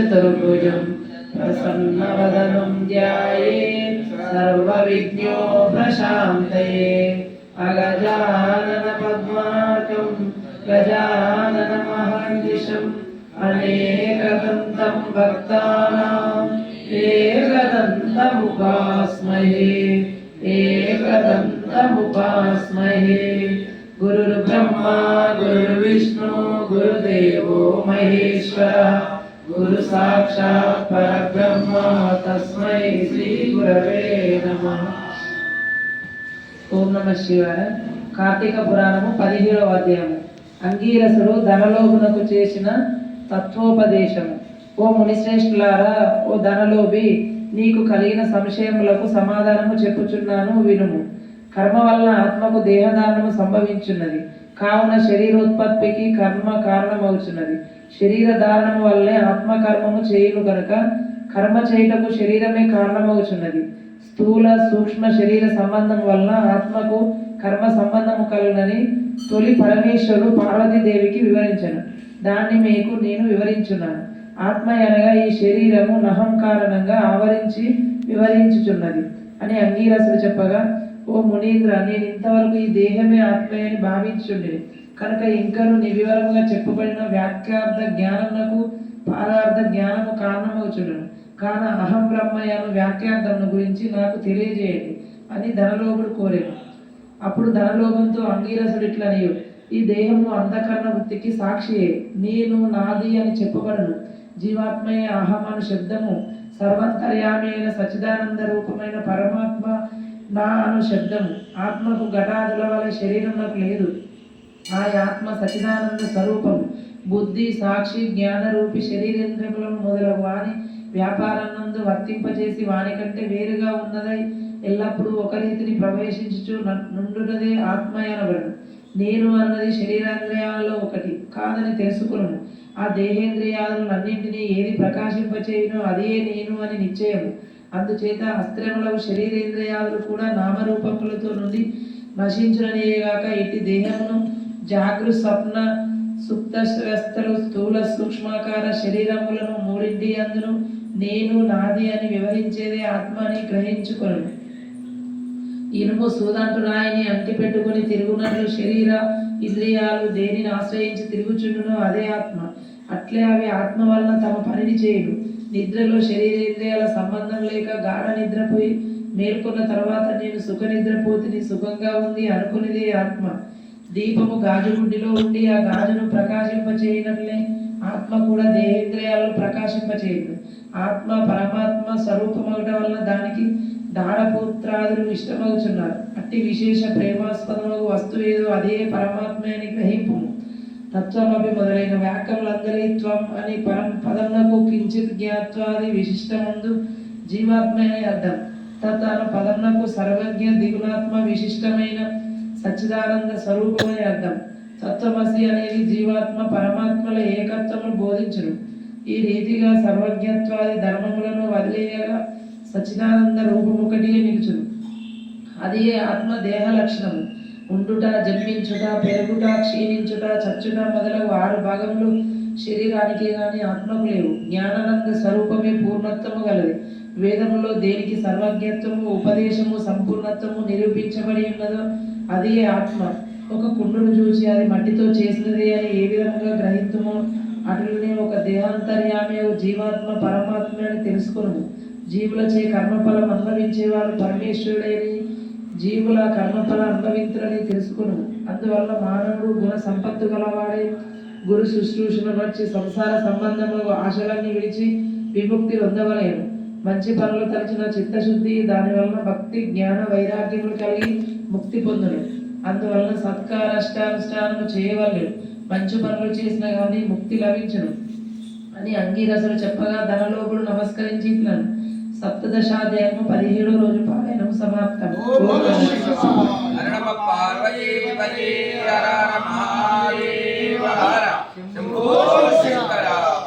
चतुर्भुजं प्रसन्नवदनं ध्यायेत् सर्वविघ्नो प्रशान्तये अगजाननपद्मार्कं गजाननमहर्निशम् अनेकदन्तं भक्तानाम् एकदन्तमुपास्महे एकदन्तमुपास्महे गुरुर्ब्रह्मा गुरुर्विष्णु गुरुदेवो महेश्वरः గురు సాక్షాత్ పరబ్రహ్మ తస్మై శ్రీ గురవే కార్తీక పురాణము పదిహేడవ అధ్యాయము. అంగీరసుడు ధనలోభునకు చేసిన తత్వోపదేశము. ఓ మునిశ్రేష్ఠులారా ఓ ధనలోభి నీకు కలిగిన సంశయములకు సమాధానము చెప్పుచున్నాను వినుము. కర్మ వలన ఆత్మకు దేహదానము సంభవించున్నది. కావున శరీరోత్పత్తికి కర్మ కారణమవుచున్నది. శరీర ధారణము వల్లే ఆత్మకర్మము చేయును గనుక కర్మ చేయుటకు శరీరమే కారణమవుచున్నది స్థూల సూక్ష్మ శరీర సంబంధం వలన ఆత్మకు కర్మ సంబంధము కలుగునని తొలి పరమేశ్వరుడు పార్వతీదేవికి వివరించను. దాన్ని మీకు నేను వివరించున్నాను. ఆత్మ అనగా ఈ శరీరము నహం కారణంగా ఆవరించి వివరించుచున్నది అని అంగీరసుడు చెప్పగా ఓ మునీంద్ర నేను ఇంతవరకు ఈ దేహమే ఆత్మే అని భావించుండే కనుక ఇంకను నివివరంగా చెప్పబడిన వ్యాఖ్యార్థ జ్ఞానమునకు పాదార్థ జ్ఞానము కారణమవుచుడను కాన అహం బ్రహ్మయాను వ్యాఖ్యార్థమును గురించి నాకు తెలియజేయండి అని ధనలోభుడు కోరాను. అప్పుడు ధనలోభంతో అంగీరసుడు ఇట్లా ఈ దేహము అంధకరణ వృత్తికి సాక్షియే నేను నాది అని చెప్పబడను. జీవాత్మయే అహం అను శబ్దము సర్వంతర్యామి అయిన సచ్చిదానంద రూపమైన పరమాత్మ నా అను శబ్దము. ఆత్మకు ఘటాదుల వల్ల శరీరం నాకు లేదు. ఆ ఆత్మ సచిదానంద స్వరూపం. బుద్ధి సాక్షి జ్ఞానరూపి శరీరేంద్రములను మొదలగు వాని వ్యాపారానందు వర్తింపజేసి వాని కంటే వేరుగా ఉన్నదై ఎల్లప్పుడూ ఒక రీతిని ప్రవేశించుచు నుండునదే ఆత్మ అనబడను నేను అన్నది శరీరాంద్రియాలలో ఒకటి కాదని తెలుసుకును ఆ దేహేంద్రియాలన్నింటినీ ఏది ప్రకాశింపచేయునో అదే నేను అని నిశ్చయము. అందుచేత అస్త్రములకు శరీరేంద్రియాలు కూడా నామరూపములతో నుండి నశించుననియేగాక ఇట్టి దేహమును జాగృ స్వప్న సుప్త వ్యవస్థలు స్థూల సూక్ష్మాకార శరీరములను మూడింటి అందును నేను నాది అని వివరించేదే ఆత్మ అని గ్రహించుకొను ఇనుము సూదంటు రాయిని అంటి పెట్టుకుని తిరుగునట్లు శరీర ఇంద్రియాలు దేనిని ఆశ్రయించి తిరుగుచుండునో అదే ఆత్మ. అట్లే అవి ఆత్మ వలన తమ పనిని చేయడు. నిద్రలో శరీరేంద్రియాల సంబంధం లేక గాఢ నిద్రపోయి మేల్కొన్న తర్వాత నేను సుఖ నిద్రపోతిని సుఖంగా ఉంది అనుకునేదే ఆత్మ. దీపము గాజు గుడ్డిలో ఉండి ఆ గాజును ప్రకాశింపచేయనట్లే. ఆత్మ కూడా దేహేంద్రియాలను ప్రకాశింపచేయదు ఆత్మ పరమాత్మ స్వరూపమవటం వల్ల దానికి దాడపుత్రాదులు ఇష్టమవుతున్నారు అట్టి విశేష ప్రేమాస్పదము వస్తువు ఏదో అదే పరమాత్మ అని గ్రహింపు తత్వమపి మొదలైన వ్యాకరణలందరి త్వం అని పరం పదమునకు కించిత్ జ్ఞాత్వాది విశిష్టముందు జీవాత్మ అని అర్థం. తత్ను పదమునకు సర్వజ్ఞ దిగుణాత్మ విశిష్టమైన సచ్చిదానంద స్వరూపమని అర్థం. తత్వమసి అనేది జీవాత్మ పరమాత్మల ఏకత్వమును బోధించును. ఈ రీతిగా సర్వజ్ఞత్వాది ధర్మములను వదిలేయగా సచ్చిదానంద రూపమొకటి నిలుచును. అది ఆత్మ దేహ లక్షణము. ఉండుట జన్మించుట పెరుగుట క్షీణించుట చచ్చుట మొదలగు ఆరు భాగములు శరీరానికి కానీ ఆత్మకు లేవు. జ్ఞానానంద స్వరూపమే పూర్ణత్వము గలది. వేదములో దేనికి సర్వజ్ఞత్వము ఉపదేశము సంపూర్ణత్వము నిరూపించబడి ఉన్నదో అది ఆత్మ. ఒక కుండును చూసి అది మట్టితో చేసినది అని ఏ విధంగా గ్రహిత్వము అటులనే ఒక దేహాంతర్యామి జీవాత్మ పరమాత్మ అని తెలుసుకును జీవులచే కర్మఫలం అనుభవించేవారు పరమేశ్వరుడని జీవుల కర్మఫల అనుభవించులని తెలుసుకును అందువల్ల మానవుడు గుణ సంపత్తు గలవాడే గురు శుశ్రూషను వచ్చి సంసార సంబంధము ఆశలన్నీ విడిచి విముక్తి పొందవలేను మంచి పనులు తలచిన చిత్తశుద్ధి దానివల్ల భక్తి జ్ఞాన వైరాగ్యములు కలిగి ముక్తి పొందును. అందువలన సత్కార అష్టానుష్ఠానము చేయవలెను. మంచి పనులు చేసినా కానీ ముక్తి లభించను. అని అంగీరసులు చెప్పగా ధనలోపుడు నమస్కరించి ఇట్లను సప్తదశాధ్యాయము పదిహేడో రోజు పారాయణం సమాప్తం